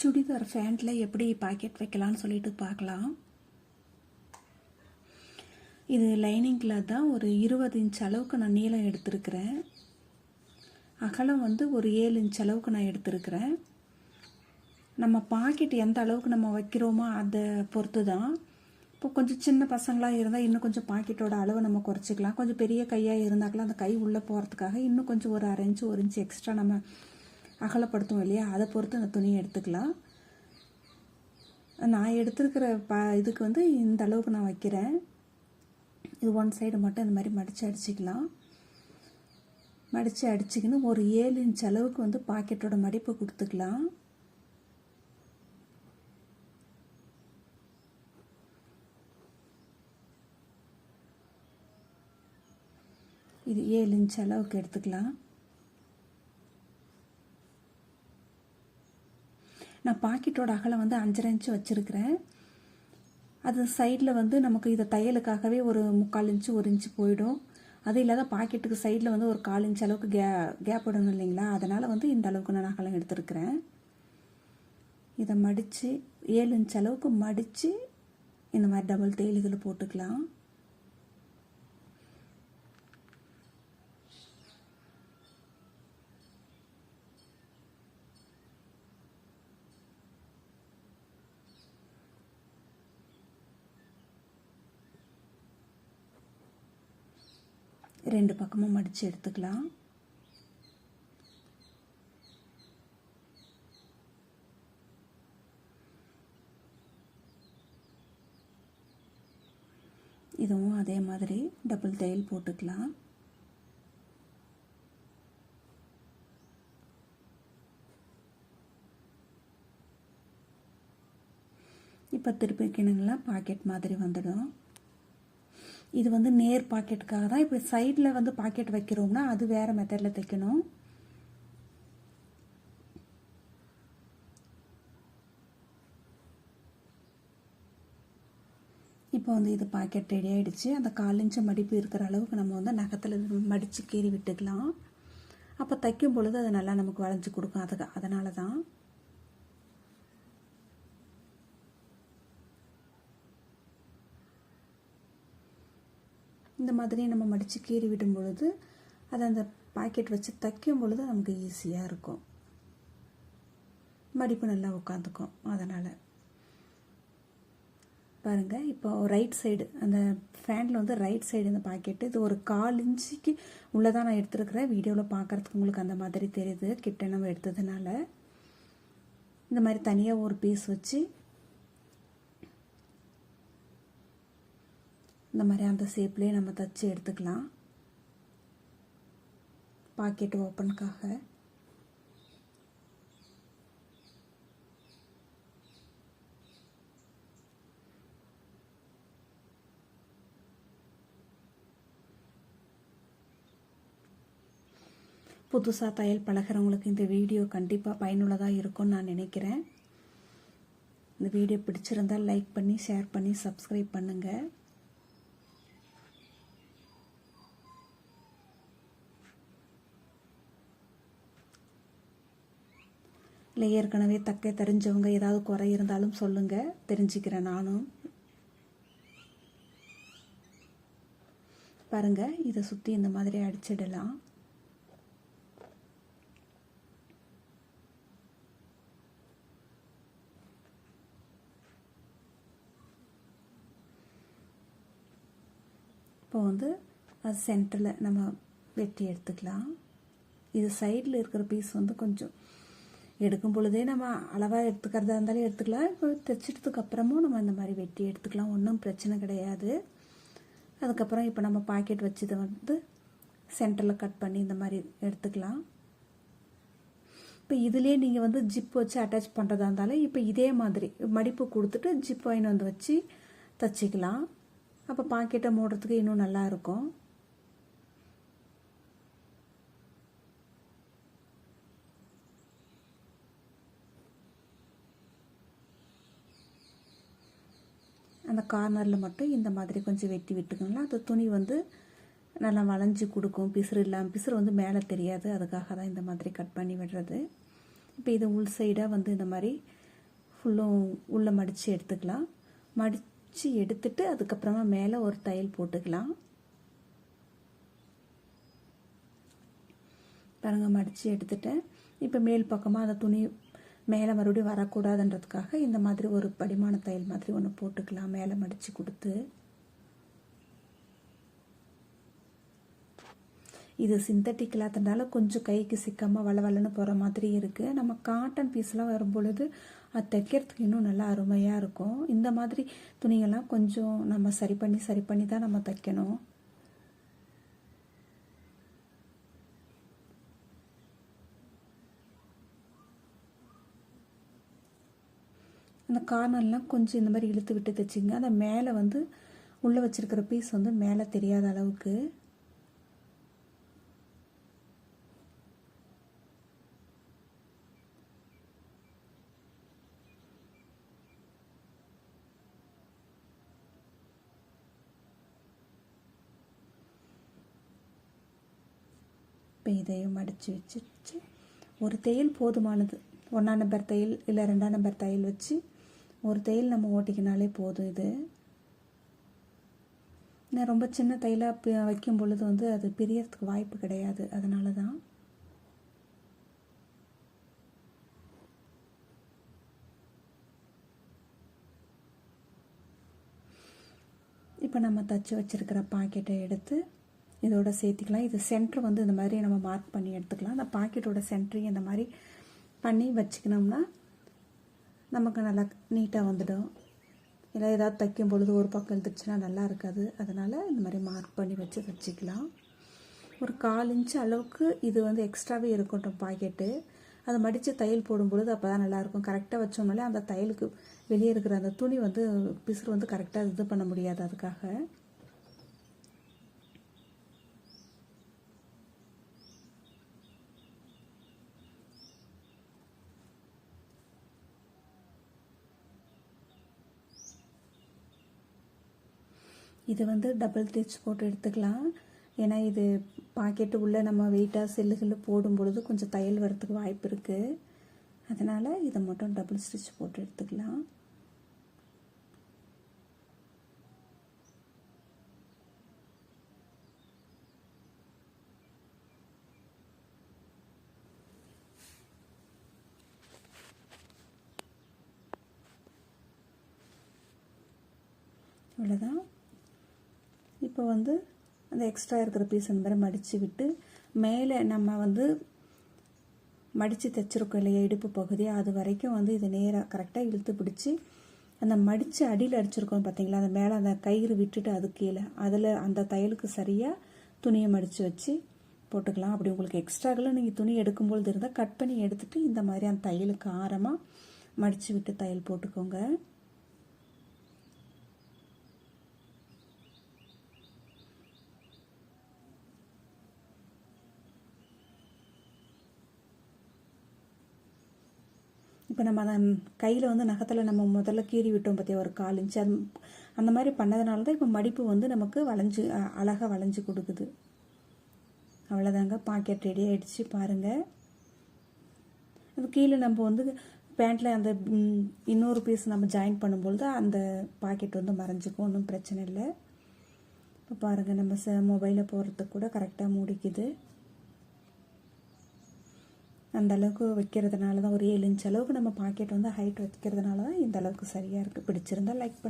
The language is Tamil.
சுடிதார் ஃபேண்ட்டில் எப்படி பாக்கெட் வைக்கலாம்னு சொல்லிட்டு பார்க்கலாம். இது லைனிங் கிளாத் தான் ஒரு இருபது இன்ச் அளவுக்கு நான் நீளம் எடுத்திருக்கிறேன். அகலம் வந்து ஒரு ஏழு இன்ச் அளவுக்கு நான் எடுத்திருக்கிறேன். நம்ம பாக்கெட் எந்த அளவுக்கு நம்ம வைக்கிறோமோ அதை பொறுத்து தான் இப்போ கொஞ்சம் சின்ன பசங்களாக இருந்தால் இன்னும் கொஞ்சம் பாக்கெட்டோட அளவு நம்ம குறைச்சிக்கலாம். கொஞ்சம் பெரிய கையாக இருந்தாக்கலாம் அந்த கை உள்ளே போகிறதுக்காக இன்னும் கொஞ்சம் ஒரு அரை இன்ச்சு ஒரு இன்ச்சு எக்ஸ்ட்ரா நம்ம அகலப்படுத்துவோம் இல்லையா? அதை பொறுத்து அந்த துணியை எடுத்துக்கலாம். நான் எடுத்திருக்கிற ப இதுக்கு வந்து இந்த அளவுக்கு நான் வைக்கிறேன். இது ஒன் சைடு மட்டும் இந்த மாதிரி மடித்து அடிச்சிக்கலாம். மடித்து அடிச்சிக்கின்னு ஒரு ஏழு இன்ச் அளவுக்கு வந்து பாக்கெட்டோட மடிப்பு கொடுத்துக்கலாம். இது ஏழு இன்ச் அளவுக்கு எடுத்துக்கலாம். நான் பாக்கெட்டோட அகலம் வந்து அஞ்சரை இன்ச்சு வச்சுருக்கிறேன். அது சைடில் வந்து நமக்கு இதை தையலுக்காகவே ஒரு முக்கால் இன்ச்சு ஒரு இன்ச்சு போயிடும். அது இல்லாத பாக்கெட்டுக்கு சைடில் வந்து ஒரு கால் இன்ச்சு அளவுக்கு கே கேப் விடணும் இல்லைங்களா? அதனால் வந்து இந்த அளவுக்கு நான் அகலம் எடுத்துருக்கிறேன். இதை மடித்து ஏழு இன்ச் அளவுக்கு மடித்து இந்த மாதிரி டபுள் தையல்களை போட்டுக்கலாம். ரெண்டு பக்கமும் மடித்து எடுத்துக்கலாம். இதுவும் அதே மாதிரி டபுள் தையல் போட்டுக்கலாம். இப்போ திருப்பி கிணங்கெலாம் பாக்கெட் மாதிரி வந்துடும். இது வந்து நேர் பாக்கெட்டுக்காக தான். இப்போ சைடில் வந்து பாக்கெட் வைக்கிறோம்னா அது வேறு மெத்தடில் தைக்கணும். இப்போ வந்து இது பாக்கெட் ரெடி ஆகிடுச்சு அந்த கால் இன்ச்சு மடிப்பு இருக்கிற அளவுக்கு நம்ம வந்து நகத்தில் மடித்து கீறி விட்டுக்கலாம். அப்போ தைக்கும் பொழுது அது நல்லா நமக்கு வளைஞ்சி கொடுக்கும். அதுக்கு அதனால தான் இந்த மாதிரி நம்ம மடித்து கீறி விடும் பொழுது அதை அந்த பாக்கெட் வச்சு தைக்கும் பொழுது நமக்கு ஈஸியாக இருக்கும். மடிப்பு நல்லா உட்காந்துக்கும் அதனால். பாருங்கள் இப்போ ரைட் சைடு அந்த ஃபேனில் வந்து ரைட் சைடு இந்த பாக்கெட்டு இது ஒரு கால் இன்ச்சுக்கு உள்ளதான் நான் எடுத்துருக்கிறேன். வீடியோவில் பார்க்குறதுக்கு உங்களுக்கு அந்த மாதிரி தெரியுது. கிட்ட நம்ம எடுத்ததுனால. இந்த மாதிரி தனியாக ஒரு பீஸ் வச்சு இந்த மாதிரி அந்த ஷேப்லேயே நம்ம தச்சு எடுத்துக்கலாம். பாக்கெட் ஓப்பனுக்காக புதுசாக தையல் பழகிறவங்களுக்கு இந்த வீடியோ கண்டிப்பாக பயனுள்ளதாக இருக்கும்னு நான் நினைக்கிறேன். இந்த வீடியோ பிடிச்சிருந்தால் லைக் பண்ணி ஷேர் பண்ணி சப்ஸ்கிரைப் பண்ணுங்கள் இல்லை ஏற்கனவே தக்க தெரிஞ்சவங்க ஏதாவது குறை இருந்தாலும் சொல்லுங்கள் தெரிஞ்சுக்கிறேன் நானும். பாருங்கள் இதை சுற்றி இந்த மாதிரி அடிச்சிடலாம். இப்போ வந்து அது சென்டரில் நம்ம வெட்டி எடுத்துக்கலாம். இது சைடில் இருக்கிற பீஸ் வந்து கொஞ்சம் எடுக்கும் பொழுதே நம்ம அளவாக எடுத்துக்கிறதா இருந்தாலும் எடுத்துக்கலாம். இப்போ தைச்சிட்டதுக்கு அப்புறமும் நம்ம இந்த மாதிரி வெட்டி எடுத்துக்கலாம். ஒன்றும் பிரச்சனை கிடையாது. அதுக்கப்புறம் இப்போ நம்ம பாக்கெட் வச்சதை வந்து சென்டரில் கட் பண்ணி இந்த மாதிரி எடுத்துக்கலாம். இப்போ இதுலேயே நீங்கள் வந்து ஜிப் வச்சு அட்டாச் பண்ணுறதா இருந்தாலும் இப்போ இதே மாதிரி மடிப்பு கொடுத்துட்டு ஜிப் வாங்கி வந்து வச்சு தச்சிக்கலாம். அப்போ பாக்கெட்டை மூடுறதுக்கு இன்னும் நல்லாயிருக்கும் அந்த கார்னரில் மட்டும் இந்த மாதிரி கொஞ்சம் வெட்டி விட்டுக்கோங்களா அந்த துணி வந்து நல்லா வளைஞ்சி கொடுக்கும். பிசுறு இல்லாமல் பிசுறு வந்து மேலே தெரியாது. அதுக்காக தான் இந்த மாதிரி கட் பண்ணி விடுறது. இப்போ இது உள் சைடாக வந்து இந்த மாதிரி ஃபுல்லும் உள்ளே மடித்து எடுத்துக்கலாம். மடித்து எடுத்துட்டு அதுக்கப்புறமா மேலே ஒரு தையல் போட்டுக்கலாம். பாருங்கள் மடித்து எடுத்துட்டேன். இப்போ மேல் பக்கமாக அந்த துணி மேலே மறுபடியும் வரக்கூடாதுன்றதுக்காக இந்த மாதிரி ஒரு படிமான தையல் மாதிரி ஒன்று போட்டுக்கலாம். மேலே மடித்து கொடுத்து. இது சிந்தட்டிக் கிளாத்னால கொஞ்சம் கைக்கு சிக்காமல் வளவலன்னு போகிற மாதிரி இருக்குது நம்ம காட்டன் பீஸ்லாம் வரும் பொழுது அது தைக்கிறதுக்கு இன்னும் நல்லா அருமையாக இருக்கும். இந்த மாதிரி துணிகள்லாம் கொஞ்சம் நம்ம சரி பண்ணி சரி பண்ணி தான் நம்ம தைக்கணும். அந்த கார்னர்லாம் கொஞ்சம் இந்த மாதிரி இழுத்து விட்டு தைச்சிங்க அந்த மேலே வந்து உள்ளே வச்சுருக்கிற பீஸ் வந்து மேலே தெரியாத அளவுக்கு. இப்போ இதையும் மடித்து வச்சு ஒரு தையல் போதுமானது. ஒன்றா நம்பர் தையல் இல்லை ரெண்டாம் நம்பர் தையல் வச்சு ஒரு தையல் நம்ம ஓட்டிக்கினாலே போதும் இது. நான் ரொம்ப சின்ன தையலாக வைக்கும் பொழுது வந்து அது பிரியறதுக்கு வாய்ப்பு கிடையாது. அதனால தான் இப்போ நம்ம தச்சு வச்சுருக்கிற பாக்கெட்டை எடுத்து இதோட சேர்த்திக்கலாம். இது சென்டர் வந்து இந்த மாதிரி நம்ம மார்க் பண்ணி எடுத்துக்கலாம். அந்த பாக்கெட்டோட சென்ட்ரையும் இந்த மாதிரி பண்ணி வச்சுக்கணும்னா நமக்கு நல்லா நீட்டாக வந்துடும். இல்லை ஏதாவது தைக்கும் பொழுது ஒரு பக்கம் எழுந்துச்சுன்னா நல்லா இருக்காது. அதனால் இந்த மாதிரி மார்க் பண்ணி வச்சு வச்சுக்கலாம். ஒரு கால் இன்ச்சு அளவுக்கு இது வந்து எக்ஸ்ட்ராவே இருக்கட்டும் பாக்கெட்டு அதை மடித்து தையல் போடும்பொழுது அப்போ தான் நல்லாயிருக்கும் கரெக்டாக வச்சோம்னாலே அந்த தையலுக்கு வெளியே இருக்கிற அந்த துணி வந்து பிசுறு வந்து கரெக்டாக இது பண்ண முடியாது அதுக்காக. இது வந்து டபுள் டிச் போட்டு எடுத்துக்கலாம். ஏன்னா இது பாக்கெட்டு உள்ளே நம்ம வெயிட்டாக செல்லுகளில் போடும் பொழுது கொஞ்சம் தையல் வரத்துக்கு வாய்ப்பு இருக்குது அதனால் இதை மட்டும் டபுள் ஸ்டிச் போட்டு எடுத்துக்கலாம். இவ்வளோதான் இப்போ வந்து அந்த எக்ஸ்ட்ரா இருக்கிற பீஸ் அந்த மாதிரி மடித்து விட்டு மேலே நம்ம வந்து மடித்து தைச்சிருக்கோம் இல்லையா இடுப்பு பகுதி அது வரைக்கும் வந்து இதை நேராக கரெக்டாக இழுத்து பிடிச்சி அந்த மடித்து அடியில் அடிச்சிருக்கோம் பார்த்தீங்களா அந்த மேலே அந்த கயிறு விட்டுட்டு அது கீழே. அதில் அந்த தையலுக்கு சரியாக துணியை மடித்து வச்சு போட்டுக்கலாம். அப்படி உங்களுக்கு எக்ஸ்ட்ராக்கெல்லாம் நீங்கள் துணி எடுக்கும்பொழுது இருந்தால் கட் பண்ணி எடுத்துகிட்டு இந்த மாதிரி அந்த தையலுக்கு ஆரமாக மடித்து விட்டு தையல் போட்டுக்கோங்க. இப்போ நம்ம கையில் வந்து நகத்தில் நம்ம முதல்ல கீறி விட்டோம் பார்த்தியா ஒரு கால் இன்ச்சு. அது அந்த மாதிரி பண்ணதுனால தான் இப்போ மடிப்பு வந்து நமக்கு வளைஞ்சு அழகாக வளைஞ்சு கொடுக்குது. அவ்வளோதாங்க பாக்கெட் ரெடி ஆகிடுச்சு பாருங்கள் அது கீழே நம்ம வந்து பேண்ட்டில் அந்த இன்னொரு பீஸ் நம்ம ஜாயின் பண்ணும்பொழுது அந்த பாக்கெட் வந்து மறைஞ்சிக்கும். ஒன்றும் பிரச்சனை இல்லை. இப்போ பாருங்கள் நம்ம ச மொபைலில் போகிறதுக்கு கூட கரெக்டாக முடிக்குது. அந்த அளவுக்கு வைக்கிறதுனால தான் ஒரு ஏழு இன்ச் அளவுக்கு நம்ம பாக்கெட் வந்து ஹைட் வைக்கிறதுனால தான் இந்த அளவுக்கு சரியாக இருக்குது பிடிச்சிருந்தால் லைக் பண்ணி.